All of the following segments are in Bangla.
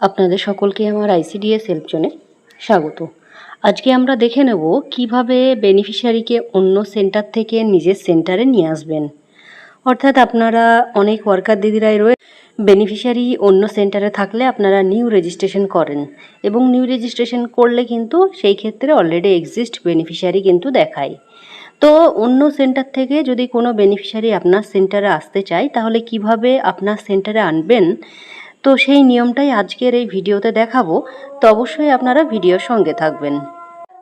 আপনাদের সকলকে আমার আইসিডিএস হেল্প জোনে স্বাগত। আজকে আমরা দেখে নেব কীভাবে বেনিফিশিয়ারিকে অন্য সেন্টার থেকে নিজের সেন্টারে নিয়ে আসবেন। অর্থাৎ আপনারা অনেক ওয়ার্কার দিদিরাই রয়ে বেনিফিশিয়ারি অন্য সেন্টারে থাকলে আপনারা নিউ রেজিস্ট্রেশন করেন এবং নিউ রেজিস্ট্রেশন করলে কিন্তু সেই ক্ষেত্রে অলরেডি এক্সিস্ট বেনিফিশিয়ারি কিন্তু দেখায়। তো অন্য সেন্টার থেকে যদি কোনো বেনিফিশিয়ারি আপনার সেন্টারে আসতে চায়, তাহলে কীভাবে আপনার সেন্টারে আনবেন? তো সেই নিয়মটাই আজকের এই ভিডিওতে দেখাবো। তো অবশ্যই আপনারা ভিডিওর সঙ্গে থাকবেন।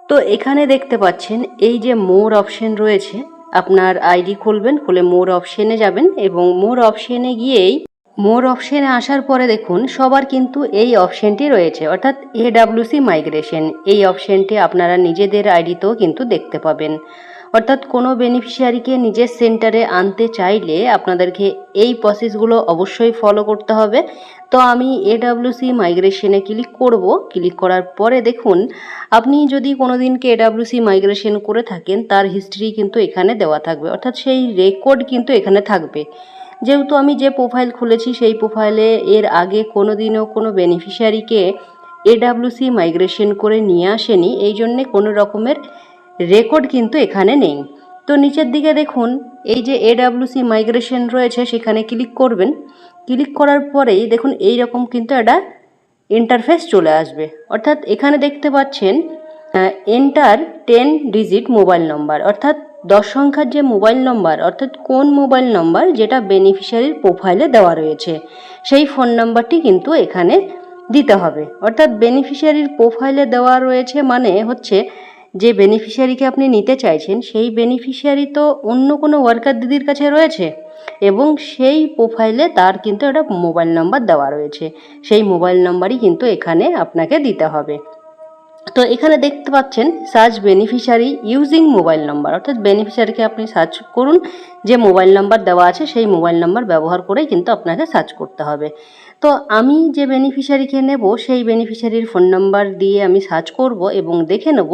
তো এখানে দেখতে পাচ্ছেন, এই যে মোর অপশন রয়েছে, আপনার আইডি খুলবেন, খুলে মোর অপশনে যাবেন এবং মোর অপশনে গিয়েই, মোর অপশনে আসার পরে দেখুন, সবার কিন্তু এই অপশনটি রয়েছে, অর্থাৎ এডাব্লিউসি মাইগ্রেশন এই অপশনটি আপনারা নিজেদের আইডিতেও কিন্তু দেখতে পাবেন। অর্থাৎ কোনো বেনিফিশিয়ারিকে নিজের সেন্টারে আনতে চাইলে আপনাদেরকে এই প্রসেসগুলো অবশ্যই ফলো করতে হবে। তো আমি এডাব্লিউসি মাইগ্রেশনে ক্লিক করব। ক্লিক করার পরে দেখুন, আপনি যদি কোনো দিনকে এডাব্লিউসি মাইগ্রেশন করে থাকেন, তার হিস্ট্রি কিন্তু এখানে দেওয়া থাকবে। অর্থাৎ সেই রেকর্ড কিন্তু এখানে থাকবে। যেহেতু আমি যে প্রোফাইল খুলেছি, সেই প্রোফাইলে এর আগে কোনো দিনও কোনো বেনিফিশিয়ারিকে এডাব্লিউসি মাইগ্রেশন করে নিয়ে আসেনি। এই জন্যে কোনো রকমের রেকর্ড কিন্তু এখানে নেই। তো নিচের দিকে দেখুন, এই যে এডাব্লিউসি মাইগ্রেশন রয়েছে, সেখানে ক্লিক করবেন। ক্লিক করার পরেই দেখুন এই রকম কিন্তু একটা ইন্টারফেস চলে আসবে। অর্থাৎ এখানে দেখতে পাচ্ছেন enter ten digit mobile number অর্থাৎ দশ সংখ্যার যে মোবাইল নম্বর অর্থাৎ কোন মোবাইল নম্বর যেটা বেনিফিশিয়ারির প্রোফাইলে দেওয়া রয়েছে, সেই ফোন নাম্বারটি কিন্তু এখানে দিতে হবে। অর্থাৎ বেনিফিশিয়ারির প্রোফাইলে দেওয়া রয়েছে মানে হচ্ছে যে বেনিফিশিয়ারিকে আপনি নিতে চাইছেন, সেই বেনিফিশিয়ারি তো অন্য কোনো ওয়ার্কার দিদির কাছে রয়েছে এবং সেই প্রোফাইলে তার কিন্তু একটা মোবাইল নাম্বার দেওয়া রয়েছে। সেই মোবাইল নাম্বারই কিন্তু এখানে আপনাকে দিতে হবে। তো এখানে দেখতে পাচ্ছেন search beneficiary using mobile number অর্থাৎ বেনিফিশিয়ারিকে আপনি সার্চ করুন, যে মোবাইল নাম্বার দেওয়া আছে, সেই মোবাইল নাম্বার ব্যবহার করেই কিন্তু আপনাকে সার্চ করতে হবে। তো আমি যে বেনিফিশিয়ারিকে নেব, সেই বেনিফিশিয়ারির ফোন নাম্বার দিয়ে আমি সার্চ করব এবং দেখে নেব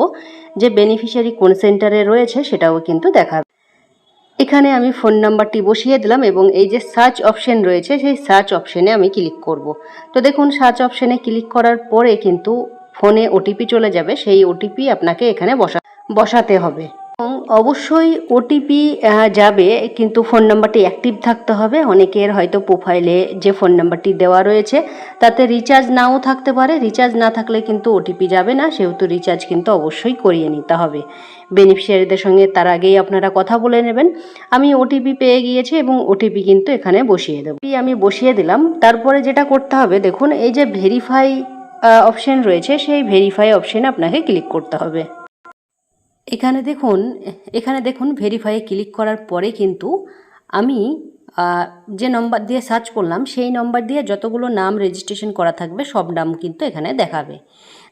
যে বেনিফিশিয়ারি কোন সেন্টারে রয়েছে সেটাও কিন্তু দেখাবে এখানে আমি ফোন নাম্বারটি বসিয়ে দিলাম এবং এই যে সার্চ অপশন রয়েছে, সেই সার্চ অপশনে আমি ক্লিক করব। তো দেখুন সার্চ অপশনে ক্লিক করার পরে কিন্তু ফোনে ওটিপি চলে যাবে, সেই ওটিপি আপনাকে এখানে বসা, বসাতে হবে। অবশ্যই ওটিপি যাবে, কিন্তু ফোন নাম্বারটি অ্যাক্টিভ থাকতে হবে। অনেকের হয়তো প্রোফাইলে যে ফোন নাম্বারটি দেওয়া রয়েছে, তাতে রিচার্জ নাও থাকতে পারে। রিচার্জ না থাকলে কিন্তু ওটিপি যাবে না, সেহেতু রিচার্জ কিন্তু অবশ্যই করিয়ে নিতে হবে। বেনিফিশিয়ারিদের সঙ্গে তার আগেই আপনারা কথা বলে নেবেন। আমি ওটিপি পেয়ে গিয়েছি এবং ওটিপি কিন্তু এখানে বসিয়ে দেবো। আমি বসিয়ে দিলাম। তারপরে যেটা করতে হবে, দেখুন, এই যে ভেরিফাই অপশন রয়েছে, সেই ভেরিফাই অপশনে আপনাকে ক্লিক করতে হবে। এখানে দেখুন এখানে দেখুন ভেরিফাইয়ে ক্লিক করার পরে কিন্তু আমি যে নম্বর দিয়ে সার্চ করলাম, সেই নম্বর দিয়ে যতগুলো নাম রেজিস্ট্রেশন করা থাকবে, সব নাম কিন্তু এখানে দেখাবে।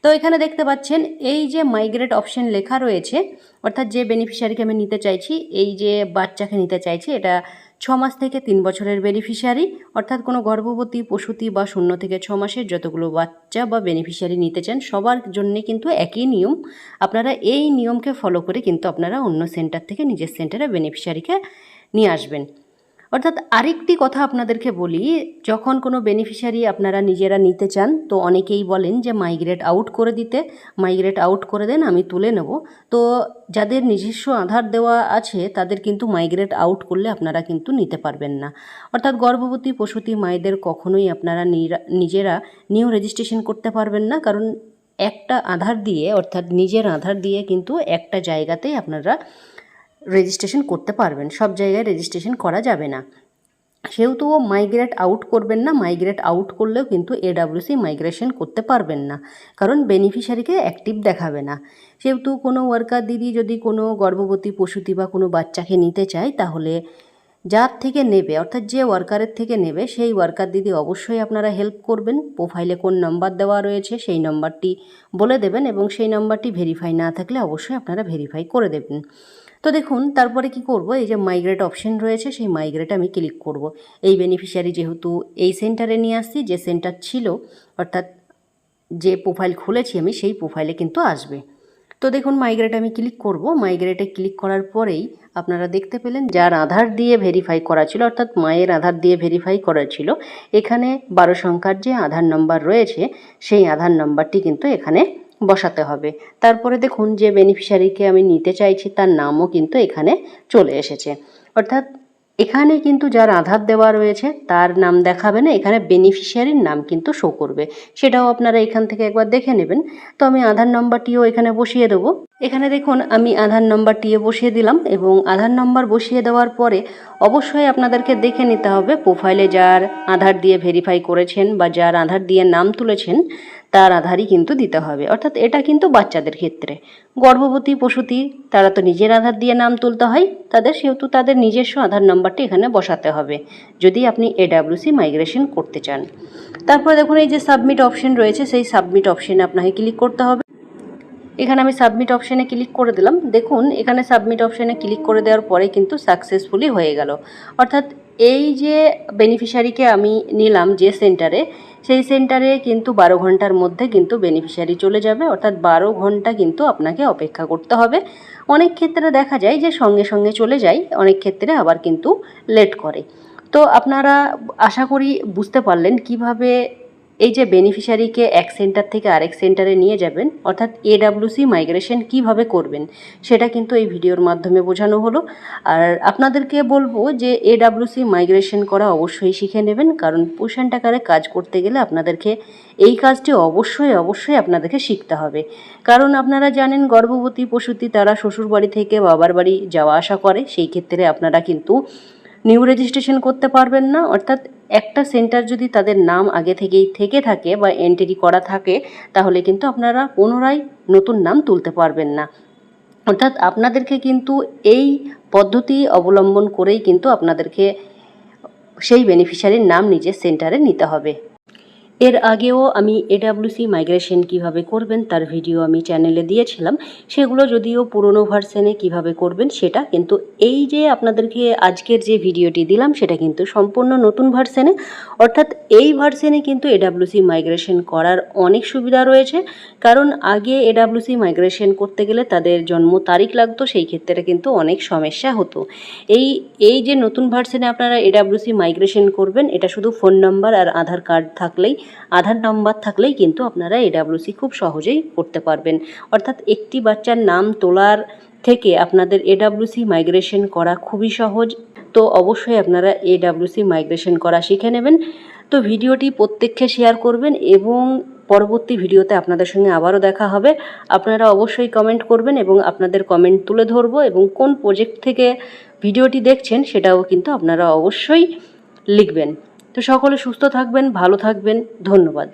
তো এখানে দেখতে পাচ্ছেন, এই যে মাইগ্রেট অপশন লেখা রয়েছে, অর্থাৎ যে বেনিফিশিয়ারিকে আমি নিতে চাইছি, এই যে বাচ্চাকে নিতে চাইছি, এটা ছ মাস থেকে তিন বছরের বেনিফিশিয়ারি অর্থাৎ কোনো গর্ভবতী, প্রসূতি বা শূন্য থেকে ছ মাসের যতগুলো বাচ্চা বা বেনিফিশিয়ারি নিতে চান, সবার জন্যে কিন্তু একই নিয়ম। আপনারা এই নিয়মকে ফলো করে কিন্তু আপনারা অন্য সেন্টার থেকে নিজের সেন্টারে বেনিফিশিয়ারিকে নিয়ে আসবেন। অর্থাৎ আরেকটি কথা আপনাদেরকে বলি, যখন কোনো বেনিফিশিয়ারি আপনারা নিজেরা নিতে চান, তো অনেকেই বলেন যে মাইগ্রেট আউট করে দিতে মাইগ্রেট আউট করে দেন, আমি তুলে নেব। তো যাদের নিজস্ব আধার দেওয়া আছে, তাদের কিন্তু মাইগ্রেট আউট করলে আপনারা কিন্তু নিতে পারবেন না। অর্থাৎ গর্ভবতী প্রসূতি মায়েদের কখনোই আপনারা নিজেরা নিউ রেজিস্ট্রেশন করতে পারবেন না, কারণ একটা আধার দিয়ে, অর্থাৎ নিজের আধার দিয়ে কিন্তু একটা জায়গাতেই আপনারা রেজিস্ট্রেশন করতে পারবেন। সব জায়গায় রেজিস্ট্রেশন করা যাবে না। সেহেতু ও মাইগ্রেট আউট করবেন না। মাইগ্রেট আউট করলেও কিন্তু এডাব্লিউসি মাইগ্রেশন করতে পারবেন না। কারণ বেনিফিশিয়ারিকে অ্যাক্টিভ দেখাবে না। সেহেতু কোনো ওয়ার্কার দিদি যদি কোনো গর্ভবতী প্রসূতি বা কোনো বাচ্চাকে নিতে চায়, তাহলে যার থেকে নেবে, অর্থাৎ যে ওয়ার্কারের থেকে নেবে, সেই ওয়ার্কার দিদি অবশ্যই আপনারা হেল্প করবেন। প্রোফাইলে কোন নাম্বার দেওয়া রয়েছে, সেই নাম্বারটি বলে দেবেন এবং সেই নাম্বারটি ভেরিফাই না থাকলে অবশ্যই আপনারা ভেরিফাই করে দেবেন। তো দেখুন, তারপরে কি করব? এই যে মাইগ্রেট অপশন রয়েছে, সেই মাইগ্রেটে আমি ক্লিক করব। এই বেনিফিশিয়ারি যেহেতু এই সেন্টারে নিয়ে আসছি, যে সেন্টার ছিল, অর্থাৎ যে প্রোফাইল খুলেছি আমি, সেই প্রোফাইলে কিন্তু আসবে। তো দেখুন মাইগ্রেট আমি ক্লিক করব। মাইগ্রেটে ক্লিক করার পরেই আপনারা দেখতে পেলেন, যার আধার দিয়ে ভেরিফাই করা ছিল, অর্থাৎ মায়ের আধার দিয়ে ভেরিফাই করা ছিল, এখানে বারো সংখ্যার যে আধার নম্বর রয়েছে, সেই আধার নম্বরটি কিন্তু এখানে বসাতে হবে। তারপরে দেখুন যে বেনিফিশিয়ারিকে আমি নিতে চাইছি, তার নামও কিন্তু এখানে চলে এসেছে। অর্থাৎ এখানে কিন্তু যার আধার দেওয়া রয়েছে, তার নাম দেখাবে না, এখানে বেনিফিশিয়ারির নাম কিন্তু শো করবে। সেটাও আপনারা এখান থেকে একবার দেখে নেবেন। তো আমি আধার নম্বরটিও এখানে বসিয়ে দেবো। এখানে দেখুন, আমি আধার নম্বরটিও বসিয়ে দিলাম এবং আধার নম্বর বসিয়ে দেওয়ার পরে অবশ্যই আপনাদেরকে দেখে নিতে হবে প্রোফাইলে যার আধার দিয়ে ভেরিফাই করেছেন বা যার আধার দিয়ে নাম তুলেছেন। তার আধারই কিন্তু দিতে হবে। অর্থাৎ এটা কিন্তু বাচ্চাদের ক্ষেত্রে। গর্ভবতী প্রসূতি তারা তো নিজের আধার দিয়ে নাম তুলতে হয়, তাদের সেহেতু তাদের নিজস্ব আধার নাম্বারটি এখানে বসাতে হবে, যদি আপনি এডাব্লিউসি মাইগ্রেশন করতে চান। তারপরে দেখুন, এই যে সাবমিট অপশন রয়েছে, সেই সাবমিট অপশনে আপনাকে ক্লিক করতে হবে। এখানে আমি সাবমিট অপশানে ক্লিক করে দিলাম। দেখুন, এখানে সাবমিট অপশানে ক্লিক করে দেওয়ার পরে কিন্তু সাকসেসফুলি হয়ে গেল। অর্থাৎ এই যে বেনিফিশিয়ারিকে আমি নিলাম যে সেন্টারে সেই সেন্টারে কিন্তু বারো ঘণ্টার মধ্যে কিন্তু বেনিফিশিয়ারি চলে যাবে, অর্থাৎ বারো ঘণ্টা কিন্তু আপনাকে অপেক্ষা করতে হবে। অনেক ক্ষেত্রে দেখা যায় যে সঙ্গে সঙ্গে চলে যায়, অনেক ক্ষেত্রে আবার কিন্তু লেট করে। তো আপনারা আশা করি বুঝতে পারলেন কীভাবে এই যে বেনিফিশিয়ারিকে এক সেন্টার থেকে আরেক সেন্টারে নিয়ে যাবেন, অর্থাৎ এডাব্লিউসি মাইগ্রেশন কীভাবে করবেন, সেটা কিন্তু এই ভিডিওর মাধ্যমে বোঝানো হলো। আর আপনাদেরকে বলব যে এডাব্লিউসি মাইগ্রেশন করা অবশ্যই শিখে নেবেন, কারণ পোষণ টাকারে কাজ করতে গেলে আপনাদেরকে এই কাজটি অবশ্যই অবশ্যই আপনাদেরকে শিখতে হবে। কারণ আপনারা জানেন, গর্ভবতী প্রসূতি তারা শ্বশুর বাড়ি থেকে বাবার বাড়ি যাওয়া আসা করে, সেই ক্ষেত্রে আপনারা কিন্তু নিউ রেজিস্ট্রেশন করতে পারবেন না, অর্থাৎ একটা সেন্টার যদি তাদের নাম আগে থেকেই থেকে থাকে বা এন্ট্রি করা থাকে, তাহলে কিন্তু আপনারা পুনরায় নতুন নাম তুলতে পারবেন না। অর্থাৎ আপনাদেরকে কিন্তু এই পদ্ধতি অবলম্বন করেই কিন্তু আপনাদেরকে সেই বেনিফিশিয়ারির নাম নিজের সেন্টারে নিতে হবে। এর আগেও আমি এডাব্লিউসি মাইগ্রেশন কীভাবে করবেন তার ভিডিও আমি চ্যানেলে দিয়েছিলাম। সেগুলো যদিও পুরনো ভার্সনে কীভাবে করবেন সেটা কিন্তু এই যে আপনাদেরকে আজকের যে ভিডিওটি দিলাম, সেটা কিন্তু সম্পূর্ণ নতুন ভার্সনে অর্থাৎ এই ভার্সনে কিন্তু এডাব্লিউসি মাইগ্রেশন করার অনেক সুবিধা রয়েছে। কারণ আগে এডাব্লিউসি মাইগ্রেশন করতে গেলে তাদের জন্ম তারিখ লাগতো, সেই ক্ষেত্রে কিন্তু অনেক সমস্যা হতো। এই এই যে নতুন ভার্সনে আপনারা এডাব্লিউসি মাইগ্রেশন করবেন, এটা শুধু ফোন নাম্বার আর আধার কার্ড থাকলেই আধার নম্বর থাকলেই কিন্তু আপনারা এডাব্লিউসি খুব সহজেই করতে পারবেন। অর্থাৎ একটি বাচ্চার নাম তোলার থেকে আপনাদের এডাব্লিউসি মাইগ্রেশন করা খুবই সহজ। তো অবশ্যই আপনারা এডাব্লিউসি মাইগ্রেশন করা শিখে নেবেন। তো ভিডিওটি প্রত্যেককে শেয়ার করবেন এবং পরবর্তী ভিডিওতে আপনাদের সঙ্গে আবারও দেখা হবে। আপনারা অবশ্যই কমেন্ট করবেন এবং আপনাদের কমেন্ট তুলে ধরবো এবং কোন প্রজেক্ট থেকে ভিডিওটি দেখছেন সেটাও কিন্তু আপনারা অবশ্যই লিখবেন। তো সকলে সুস্থ থাকবেন ভালো থাকবেন ধন্যবাদ।